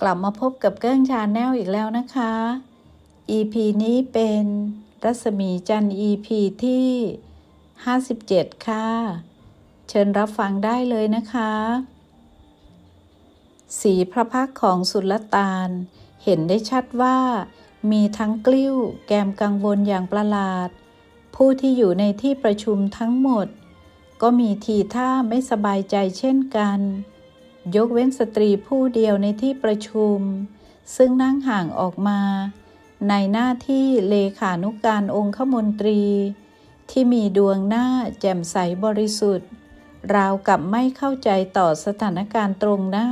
กลับมาพบกับเกิ้งชาแนลอีกแล้วนะคะ EP นี้เป็นรัศมีจันทร์ EP ที่ 57 ค่ะ เชิญรับฟังได้เลยนะคะ สีพระพักของสุลต่าน เห็นได้ชัดว่า มีทั้งกลิ้ว แกมกังวลอย่างประหลาด ผู้ที่อยู่ในที่ประชุมทั้งหมด ก็มีทีท่าไม่สบายใจเช่นกัน ยกเว้นสตรีผู้เดียวในที่ประชุม ซึ่งนั่งห่างออกมา ในหน้าที่เลขานุกการองคมนตรี ที่มีดวงหน้าแจ่มใสบริสุทธิ์ ราวกับไม่เข้าใจต่อสถานการณ์ตรงหน้า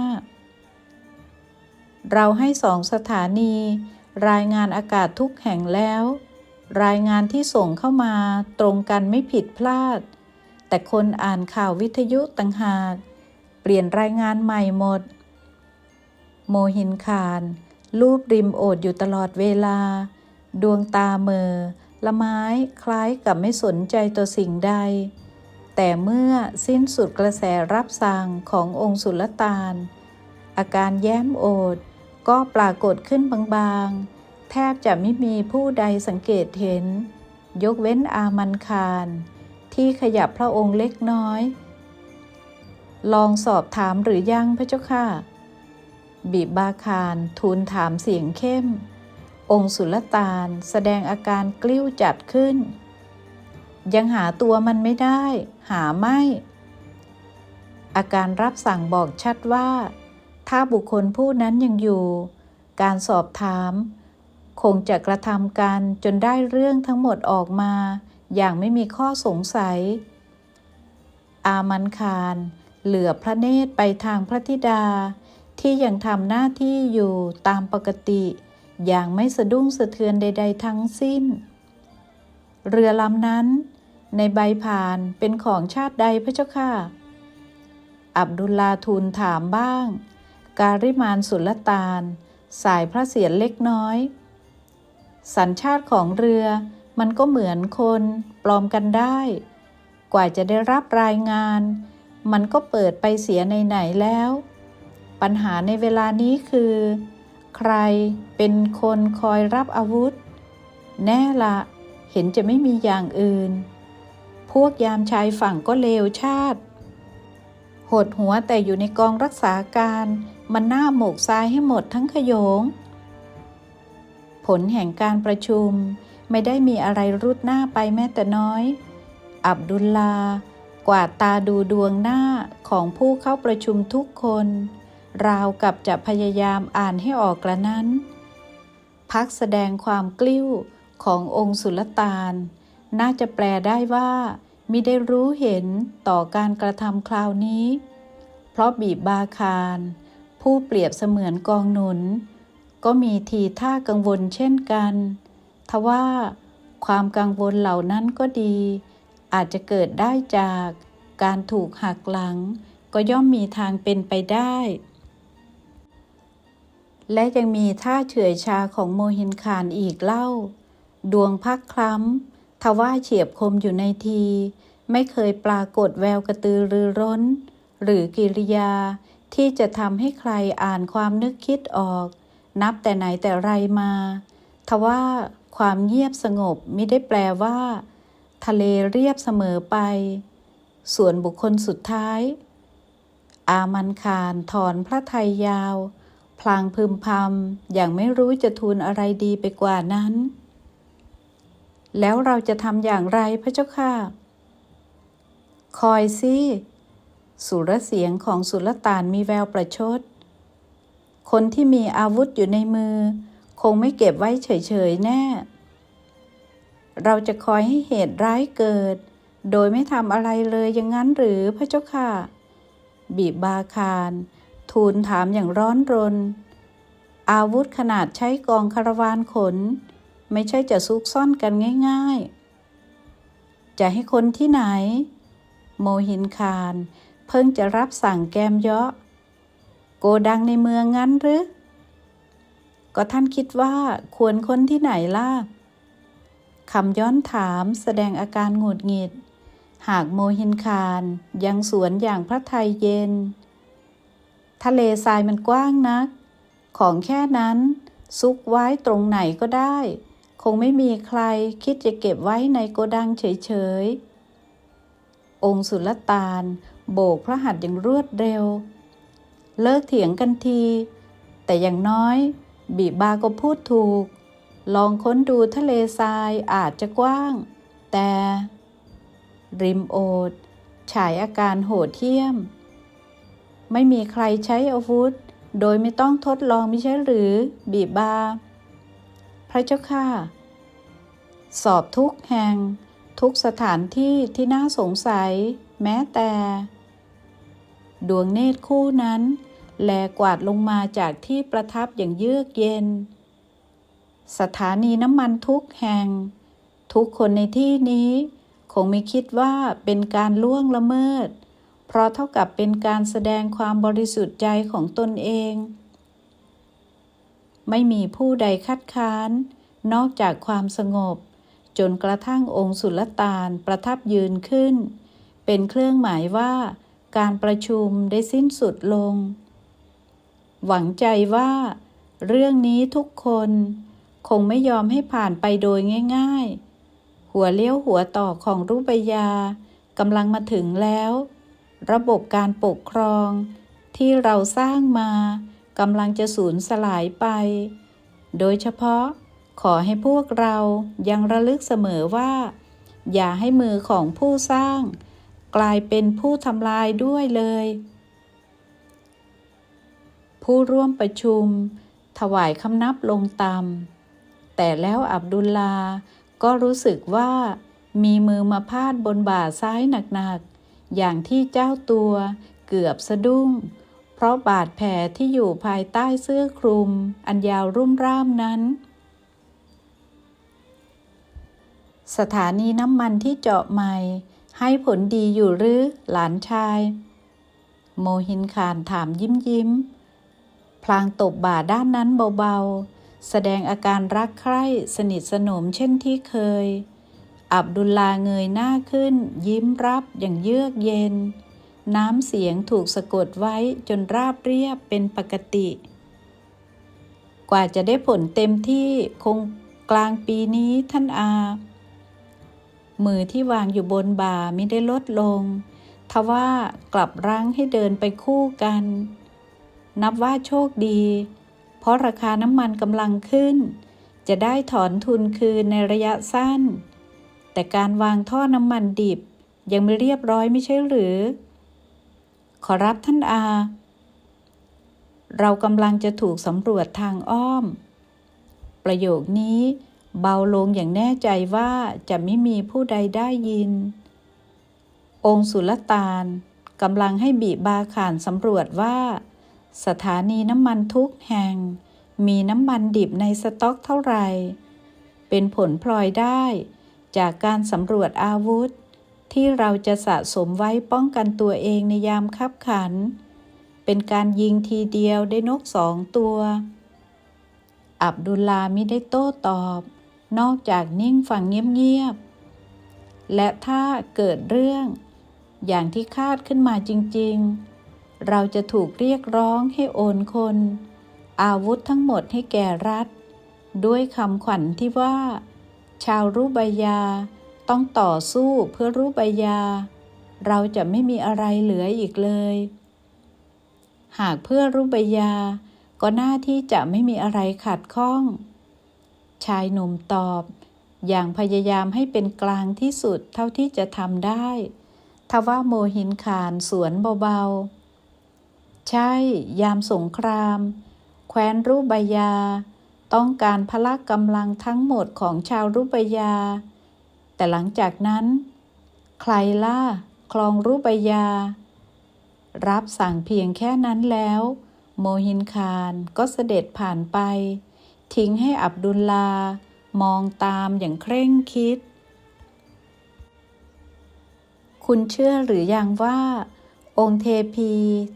เราให้สองสถานี รายงานอากาศทุกแห่งแล้ว รายงานที่ส่งเข้ามาตรงกันไม่ผิดพลาด แต่คนอ่านข่าววิทยุต่างหาก เปลี่ยนรายงานใหม่หมด โมหินคารรูปริมโอดอยู่ตลอดเวลา ดวงตาเมอละไม้คล้ายกับไม่สนใจต่อสิ่งใด แต่เมื่อสิ้นสุดกระแสรับสั่งขององค์สุลต่าน อาการแย้มโอดก็ปรากฏขึ้นบางๆ แทบจะไม่มีผู้ใดสังเกตเห็น ยกเว้นอามันคาร ที่ขยับพระองค์เล็กน้อย ลองสอบถามหรือยังพระเจ้าค่ะ บีบบาคารทูลถามเสียงเข้ม องค์สุลตานแสดงอาการกลิ้วจัดขึ้น ยังหาตัวมันไม่ได้ หาไม่ อาการรับสั่งบอกชัดว่า ถ้าบุคคลผู้นั้นยังอยู่ การสอบถาม คงจะกระทำการจนได้เรื่องทั้งหมดออกมา อย่างไม่มีข้อสงสัย อามันคาร เหลือพระเนตรไปทางพระธิดา ที่ยังทำหน้าที่อยู่ตามปกติ อย่างไม่สะดุ้งสะเทือนใด ๆ ทั้งสิ้น เรือลำนั้น ในใบผ่านเป็นของชาติใดพระเจ้าค่ะ อับดุลลาทูลถามบ้าง การิมานสุลตาน สายพระเศียรเล็กน้อย สัญชาติของเรือมันก็เหมือนคนปลอมกันได้ กว่าจะได้รับรายงาน มันก็เปิดไปเสียในไหนแล้ว ปัญหาในเวลานี้คือ ใครเป็นคนคอยรับอาวุธ แน่ละเห็นจะไม่มีอย่างอื่น พวกยามชายฝั่งก็เลวชาติ หดหัวแต่อยู่ในกองรักษาการ มันหน้าหมกทรายให้หมดทั้งขยง ผลแห่งการประชุมไม่ได้มีอะไรรุดหน้าไปแม้แต่น้อย อับดุลลา กวาดตาดูดวงหน้าของผู้เข้าประชุมทุกคน ราวกับจะพยายามอ่านให้ออกกระนั้น พักแสดงความกลิ้วขององค์สุลต่าน น่าจะแปลได้ว่ามิได้รู้เห็นต่อการกระทำคราวนี้ เพราะบีบบาคาร ผู้เปรียบเสมือนกองหนุน ก็มีทีท่ากังวลเช่นกัน ทว่าความกังวลเหล่านั้นก็ดี อาจจะเกิดได้จากการถูกหักหลัง ก็ย่อมมีทางเป็นไปได้ และยังมีท่าเฉื่อยชาของโมหินคานอีกเล่า ดวงพักคล้ำทว่าเฉียบคมอยู่ในที ไม่เคยปรากฏแววกระตือรือร้น หรือกิริยาที่จะทำให้ใครอ่านความนึกคิดออก นับแต่ไหนแต่ไรมา ทว่าความเงียบสงบไม่ได้แปลว่า ทะเลเรียบเสมอไป ส่วนบุคคลสุดท้าย อามันคารถอนพระไทยยาว พลางพึมพำอย่างไม่รู้จะทูลอะไรดีไปกว่านั้น แล้วเราจะทำอย่างไรพระเจ้าค่ะ คอยสิสุรเสียงของสุลต่านมีแววประชด คนที่มีอาวุธอยู่ในมือ คงไม่เก็บไว้เฉยๆแน่ เราจะคอยให้เหตุร้ายเกิด โดยไม่ทำอะไรเลยอย่างนั้นหรือพระเจ้าค่ะ บีบบาคาร ทูลถามอย่างร้อนรน อาวุธขนาดใช้กองคารวานขน ไม่ใช่จะซุกซ่อนกันง่าย ๆ จะให้คนที่ไหน โมหินคารเพิ่งจะรับสั่งแกมเยาะ โกดังในเมืองงั้นหรือ ก็ท่านคิดว่าควรคนที่ไหนล่ะ คำย้อนถามแสดงอาการหงุดหงิด หากโมหินคารยังสวนอย่างพระไทยเย็น ทะเลทรายมันกว้างนัก ของแค่นั้น ซุกไว้ตรงไหนก็ได้ คงไม่มีใครคิดจะเก็บไว้ในโกดังเฉยๆ องค์สุลต่านโบกพระหัตถ์อย่างรวดเร็ว เลิกเถียงกันที แต่อย่างน้อย บีบาก็พูดถูก ลองค้นดูทะเลทรายอาจจะกว้าง แต่ ริมโอดฉายอาการโหดเหี้ยม ไม่มีใครใช้อาวุธ โดยไม่ต้องทดลองไม่ใช่หรือบีบา พระเจ้าค่ะ สอบทุกแห่ง ทุกสถานที่ที่น่าสงสัย แม้แต่ ดวงเนตรคู่นั้น แลกวาดลงมาจากที่ประทับอย่างเยือกเย็น สถานีน้ำมันทุกแห่ง ทุกคนในที่นี้ คงไม่คิดว่าเป็นการล่วงละเมิด เพราะเท่ากับเป็นการแสดงความบริสุทธิ์ใจของตนเอง ไม่มีผู้ใดคัดค้าน นอกจากความสงบ จนกระทั่งองค์สุลต่านประทับยืนขึ้น เป็นเครื่องหมายว่า การประชุมได้สิ้นสุดลง หวังใจว่า เรื่องนี้ทุกคน คงไม่ยอมให้ผ่านไปโดยง่าย ๆ หัวเลี้ยวหัวต่อของรูปยากำลังมาถึงแล้ว ระบบการปกครอง ที่เราสร้างมากำลังจะสูญสลายไป โดยเฉพาะขอให้พวกเรายังระลึกเสมอว่า อย่าให้มือของผู้สร้าง กลายเป็นผู้ทำลายด้วยเลย ผู้ร่วมประชุม ถวายคำนับลงต่ำ แต่แล้วอับดุลลา ก็รู้สึกว่า มีมือมาพาดบนบ่าซ้ายหนักๆ อย่างที่เจ้าตัวเกือบสะดุ้ง เพราะบาดแผลที่อยู่ภายใต้เสื้อคลุม อันยาวรุ่มร่ามนั้น สถานีน้ำมันที่เจาะใหม่ ให้ผลดีอยู่หรือหลานชาย โมหินคานถามยิ้มยิ้มพลางตบบ่าด้านนั้นเบาๆ แสดงอาการรักใคร่สนิทสนมเช่นที่เคย อับดุลลาเงยหน้าขึ้น ยิ้มรับอย่างเยือกเย็น น้ำเสียงถูกสะกดไว้จนราบเรียบเป็นปกติ กว่าจะได้ผลเต็มที่คงกลางปีนี้ท่านอา มือที่วางอยู่บนบ่าไม่ได้ลดลง ทว่ากลับรั้งให้เดินไปคู่กัน นับว่าโชคดี เพราะราคาน้ำมันกำลังขึ้น จะได้ถอนทุนคืนในระยะสั้น แต่การวางท่อน้ำมันดิบ ยังไม่เรียบร้อยไม่ใช่หรือ ขอรับท่านอา เรากำลังจะถูกสำรวจทางอ้อม ประโยคนี้เบาลงอย่างแน่ใจว่าจะไม่มีผู้ใดได้ยิน องค์สุลต่านกำลังให้บีบาขานสำรวจว่า สถานีน้ำมันทุกแห่ง มีน้ำมันดิบในสต็อกเท่าไหร่ เป็นผลพลอยได้ จากการสำรวจอาวุธ ที่เราจะสะสมไว้ป้องกันตัวเองในยามคับขัน เป็นการยิงทีเดียวได้นกสองตัว อับดุลลามิได้โต้ตอบ นอกจากนิ่งฟังเงียบๆ และถ้าเกิดเรื่อง อย่างที่คาดขึ้นมาจริง ๆ เราจะถูกเรียกร้องให้โอนคน อาวุธทั้งหมดให้แก่รัฐ ด้วยคำขวัญที่ว่า ชาวรูบายาต้องต่อสู้เพื่อรูบายา เราจะไม่มีอะไรเหลืออีกเลย หากเพื่อรูบายา ก็หน้าที่จะไม่มีอะไรขัดข้อง ชายหนุ่มตอบ อย่างพยายามให้เป็นกลางที่สุดเท่าที่จะทำได้ ทว่าโมหินขานสวนเบาๆ ใช่ ยามสงคราม แคว้นรูบยา ต้องการพละกำลังทั้งหมดของชาวรูบยา แต่หลังจากนั้น ใครล่ะคลองรูบยา รับสั่งเพียงแค่นั้นแล้ว โมหินคานก็เสด็จผ่านไป ทิ้งให้อับดุลลามองตามอย่างเคร่งคิด คุณเชื่อหรือยังว่า องค์เทพี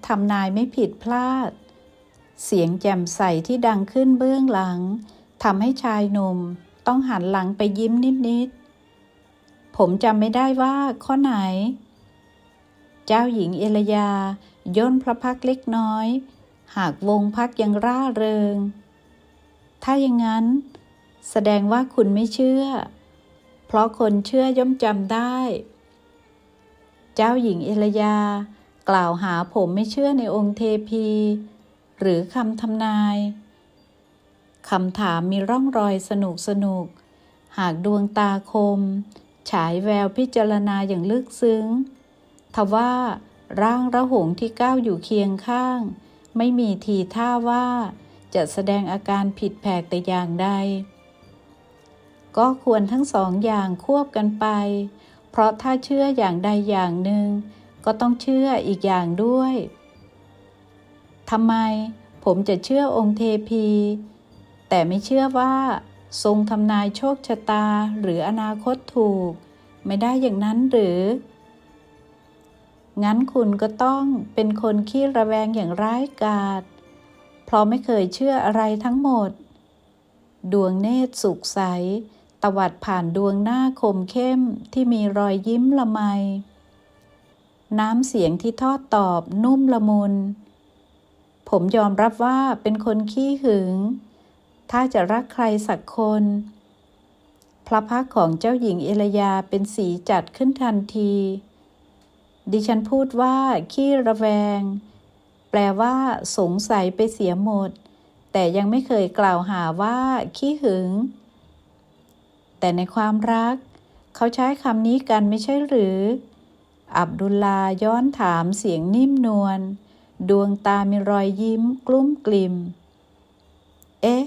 ทำนายไม่ผิดพลาด เสียงแจ่มใสที่ดังขึ้นเบื้องหลังทำให้ชายหนุ่มต้องหันหลังไปยิ้มนิดๆ ผมจำไม่ได้ว่าข้อไหน เจ้าหญิงเอลยาย่นพระพักเล็กน้อย หากวงพักยังร่าเริง ถ้าอย่างนั้น แสดงว่าคุณไม่เชื่อ เพราะคนเชื่อย่อมจำได้ เจ้าหญิงเอลยา กล่าวหาผมไม่เชื่อในองค์เทพี หรือคำทำนายคำถามมีร่องรอยสนุกสนุก หากดวงตาคม ฉายแววพิจารณาอย่างลึกซึ้ง ทว่าร่างระหงที่ก้าวอยู่เคียงข้าง ไม่มีทีท่าว่าจะแสดงอาการผิดแผกแต่อย่างใด ก็ควรทั้งสองอย่างควบกันไป เพราะถ้าเชื่ออย่างใดอย่างหนึ่ง ก็ต้องเชื่ออีกอย่างด้วยทำไมผมจะเชื่อองค์เทพี แต่ไม่เชื่อว่า ทรงทำนายโชคชะตาหรืออนาคตถูก ไม่ได้อย่างนั้นหรือ งั้นคุณก็ต้องเป็นคนขี้ระแวงอย่างร้ายกาจเพราะไม่เคยเชื่ออะไรทั้งหมด ดวงเนตรสุขใส ตวัดผ่านดวงหน้าคมเข้มที่มีรอยยิ้มละไม น้ำเสียงที่ทอดตอบนุ่มละมุน ผมยอมรับว่าเป็นคนขี้หึง ถ้าจะรักใครสักคน พระพักของเจ้าหญิงเอลยาเป็นสีจัดขึ้นทันที ดิฉันพูดว่า ขี้ระแวง แปลว่า สงสัยไปเสียหมด แต่ยังไม่เคยกล่าวหาว่า ขี้หึง แต่ในความรัก เขาใช้คำนี้กันไม่ใช่หรือ อับดุลลาย้อนถามเสียงนิ่มนวล ดวงตามีรอยยิ้มกลุ้มกลิ่ม เอ๊ะ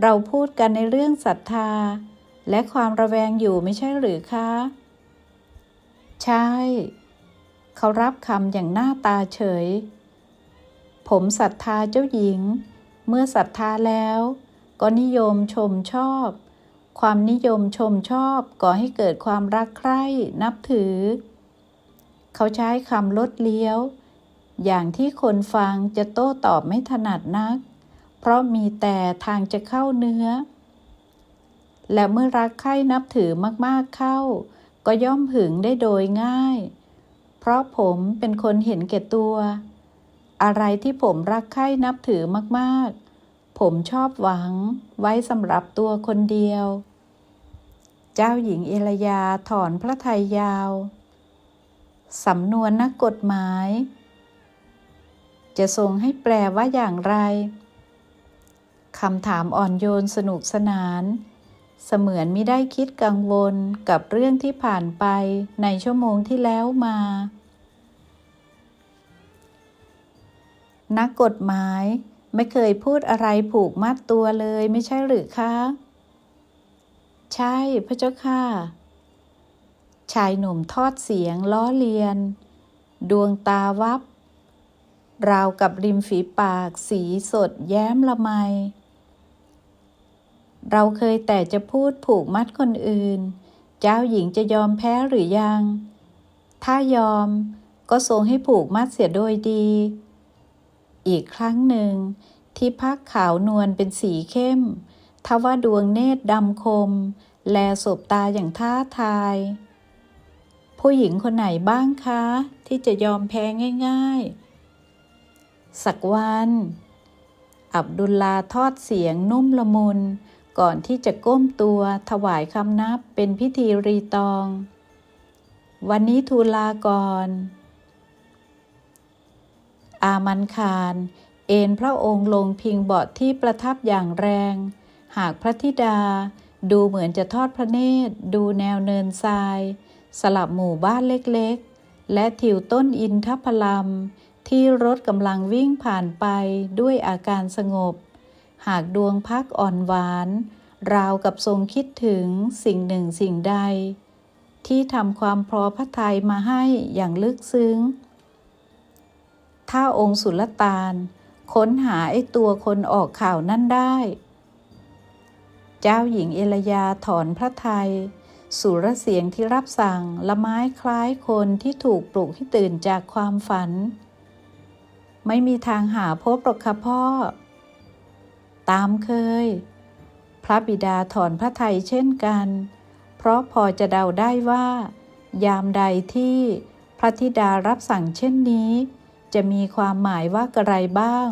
เราพูดกันในเรื่องศรัทธา และความระแวงอยู่ไม่ใช่หรือคะ ใช่ เขารับคำอย่างหน้าตาเฉย ผมศรัทธาเจ้าหญิง เมื่อศรัทธาแล้ว ก็นิยมชมชอบ ความนิยมชมชอบก่อให้เกิดความรักใคร่นับถือ เขาใช้คำลดเลี้ยว อย่างที่คนฟังจะโต้ตอบไม่ถนัดนัก เพราะมีแต่ทางจะเข้าเนื้อ และเมื่อรักใคร่นับถือมากๆเข้า ก็ย่อมหึงได้โดยง่าย เพราะผมเป็นคนเห็นแก่ตัว อะไรที่ผมรักใคร่นับถือมากๆ ผมชอบหวังไว้สำหรับตัวคนเดียว เจ้าหญิงเอลยาถอนพระทัยยาว สำนวนนักกฎหมาย จะทรงให้แปลว่าอย่างไรคำถามอ่อนโยนสนุกสนาน เสมือนไม่ได้คิดกังวลกับเรื่องที่ผ่านไปในชั่วโมงที่แล้วมา นักกฎหมายไม่เคยพูดอะไรผูกมัดตัวเลยไม่ใช่หรือคะ ใช่พระเจ้าค่ะ ชายหนุ่มทอดเสียงล้อเลียน ดวงตาวับ ราวกับริมฝีปากสีสดแย้มละไม เราเคยแต่จะพูดผูกมัดคนอื่น เจ้าหญิงจะยอมแพ้หรือยัง ถ้ายอมก็ทรงให้ผูกมัดเสียโดยดี อีกครั้งหนึ่ง ที่พักขาวนวลเป็นสีเข้มทว่าดวงเนตรดำคม แลสบตาอย่างท้าทาย ผู้หญิงคนไหนบ้างคะ ที่จะยอมแพ้ง่ายๆ สักวัน อับดุลลาทอดเสียงนุ่มละมุน ก่อนที่จะก้มตัวถวายคำนับเป็นพิธีรีตอง วันนี้ทูลลาก่อน อามันคาร เอนพระองค์ลงพิงเบาะที่ประทับอย่างแรง หากพระธิดาดูเหมือนจะทอดพระเนตร ดูแนวเนินทราย สลับหมู่บ้านเล็กๆ และทิวต้นอินทพลัมที่รถกำลังวิ่งผ่านไปด้วยอาการสงบ หากดวงพักอ่อนหวาน ราวกับทรงคิดถึงสิ่งหนึ่งสิ่งใด ที่ทำความพอพระทัยมาให้อย่างลึกซึ้ง ถ้าองค์สุลต่าน ค้นหาไอ้ตัวคนออกข่าวนั่นได้ เจ้าหญิงเอลยาถอนพระทัย สุรเสียงที่รับสั่งละไม้คล้ายคนที่ถูกปลุกให้ตื่นจากความฝัน ไม่มีทางหาพบหรอกค่ะพ่อ ตามเคย พระบิดาถอนพระทัยเช่นกัน เพราะพอจะเดาได้ว่า ยามใดที่พระธิดารับสั่งเช่นนี้ จะมีความหมายว่ากระไรบ้าง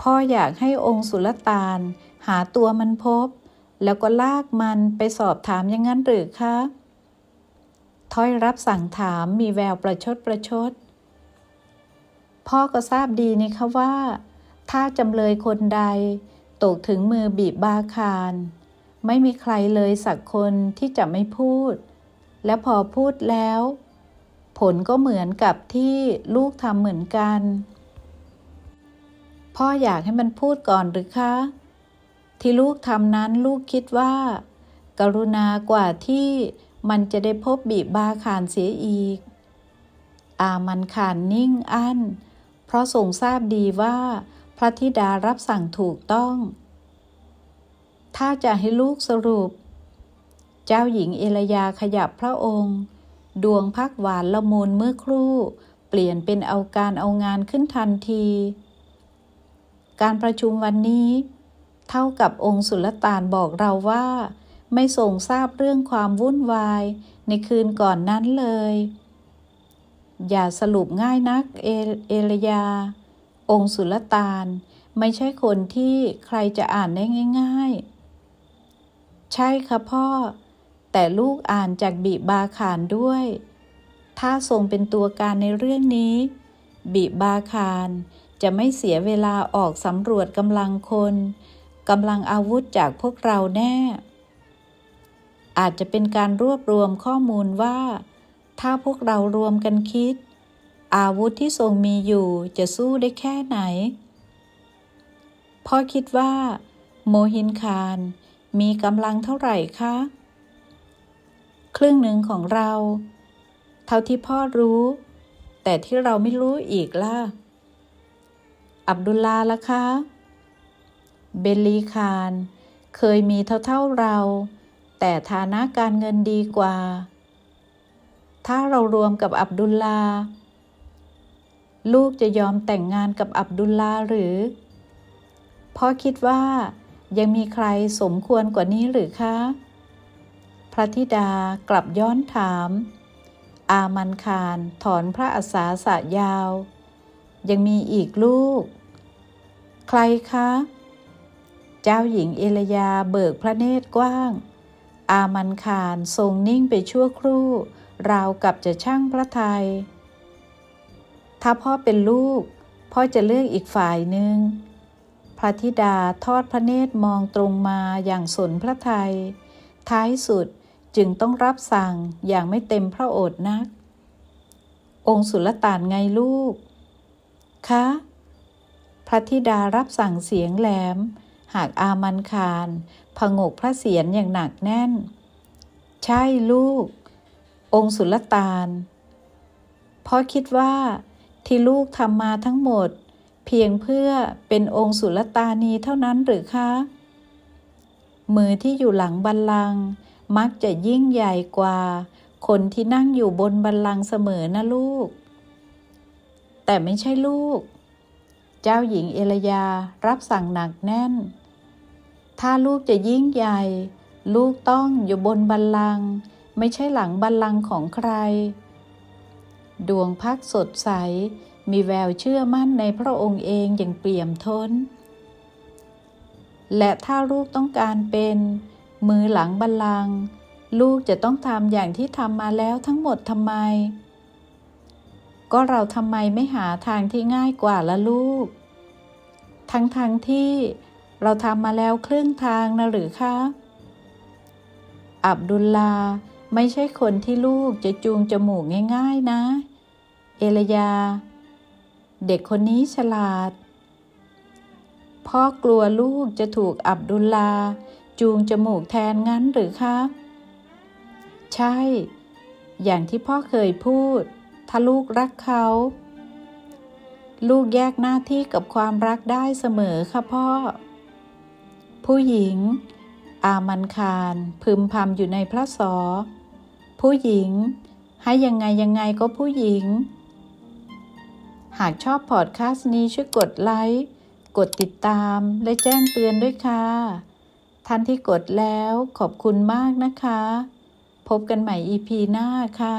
พ่ออยากให้องค์สุลต่านหาตัวมันพบ แล้วก็ลากมันไปสอบถามอย่างนั้นหรือคะถ้อยรับสั่งถามมีแววประชดประชด พ่อก็ทราบดีนี่คะว่า ถ้าจำเลยคนใด ตกถึงมือบีบบาคาร ไม่มีใครเลยสักคนที่จะไม่พูด และพอพูดแล้ว ผลก็เหมือนกับที่ลูกทำเหมือนกัน พ่ออยากให้มันพูดก่อนหรือคะ ที่ลูกทำนั้นลูกคิดว่า กรุณากว่าที่มันจะได้พบบีบบาคารเสียอีก อามันขานนิ่งอั้น เพราะทรงทราบดีว่า พระธิดารับสั่งถูกต้อง ถ้าจะให้ลูกสรุป เจ้าหญิงเอลยาขยับพระองค์ ดวงพักหวานละมุนเมื่อครู่ เปลี่ยนเป็นเอาการเอางานขึ้นทันที การประชุมวันนี้ เท่ากับองค์สุลต่านบอกเราว่า ไม่ทรงทราบเรื่องความวุ่นวาย ในคืนก่อนนั้นเลย อย่าสรุปง่ายนักเอเอลยา องค์สุลต่าน ไม่ใช่คนที่ใครจะอ่านได้ง่าย ๆ ใช่ค่ะพ่อ แต่ลูกอ่านจากบิบาขานด้วย ถ้าทรงเป็นตัวการในเรื่องนี้บิบาคารจะไม่เสียเวลาออกสำรวจกำลังคน กำลังอาวุธจากพวกเราแน่ อาจจะเป็นการรวบรวมข้อมูลว่า ถ้าพวกเรารวมกันคิด อาวุธที่ทรงมีอยู่จะสู้ได้แค่ไหนพ่อคิดว่า โมฮินคารมีกำลังเท่าไหร่คะ ครึ่งหนึ่งของเรา เท่าที่พ่อรู้ แต่ที่เราไม่รู้อีกล่ะ อับดุลลาล่ะคะ เบลลีคาร เคยมีเท่าๆเรา แต่ฐานะการเงินดีกว่า ถ้าเรารวมกับอับดุลลา ลูกจะยอมแต่งงานกับอับดุลลาหรือพ่อคิดว่ายังมีใครสมควรกว่านี้หรือคะ พระธิดากลับย้อนถาม อามันคารถอนพระอัสาสะยาว ยังมีอีกลูก ใครคะ จ้าหญิงเอลยาเบิกพระเนตรกว้าง อามันคารทรงนิ่งไปชั่วครู่ ราวกับจะช่างพระทัย ถ้าพ่อเป็นลูก พ่อจะเลือกอีกฝ่ายหนึ่ง พระธิดาทอดพระเนตรมองตรงมาอย่างสนพระทัย ท้ายสุดจึงต้องรับสั่งอย่างไม่เต็มพระโอษฐ์นัก องค์สุลต่านไงลูก คะ พระธิดารับสั่งเสียงแหลม หากอามันคารผงกพระเสียรอย่างหนักแน่น ใช่ลูก องค์สุลตาน เพ่อคิดว่าที่ลูกทำมาทั้งหมด เพียงเพื่อเป็นองค์สุลตานีเท่านั้นหรือคะ มือที่อยู่หลังบัลลังก์มักจะยิ่งใหญ่กว่า คนที่นั่งอยู่บนบัลลังก์เสมอนะลูก แต่ไม่ใช่ลูก เจ้าหญิงเอลยารับสั่งหนักแน่น ถ้าลูกจะยิ่งใหญ่ ลูกต้องอยู่บนบัลลังก์ไม่ใช่หลังบัลลังก์ของใคร ดวงพักสดใส มีแววเชื่อมั่นในพระองค์เองอย่างเปี่ยมท้น และถ้าลูกต้องการเป็น มือหลังบัลลังก์ลูกจะต้องทำอย่างที่ทำมาแล้วทั้งหมดทำไม ก็เราทำไมไม่หาทางที่ง่ายกว่าละลูก ทั้งทางที่ เราทำมาแล้วครึ่งทางนะหรือคะ อับดุลลาไม่ใช่คนที่ลูกจะจูงจมูกง่ายๆนะ เอลยา เด็กคนนี้ฉลาด พ่อกลัวลูกจะถูกอับดุลลา จูงจมูกแทนงั้นหรือคะ ใช่ อย่างที่พ่อเคยพูด ถ้าลูกรักเขา ลูกแยกหน้าที่กับความรักได้เสมอค่ะพ่อ ผู้หญิง อามันคารพึมพำอยู่ในพระสอ ผู้หญิง ให้ยังไงยังไงก็ผู้หญิง หากชอบพอดแคสต์นี้ช่วยกดไลค์ กดติดตาม และแจ้งเตือนด้วยค่ะ ท่านที่กดแล้วขอบคุณมากนะคะ พบกันใหม่ EP หน้าค่ะ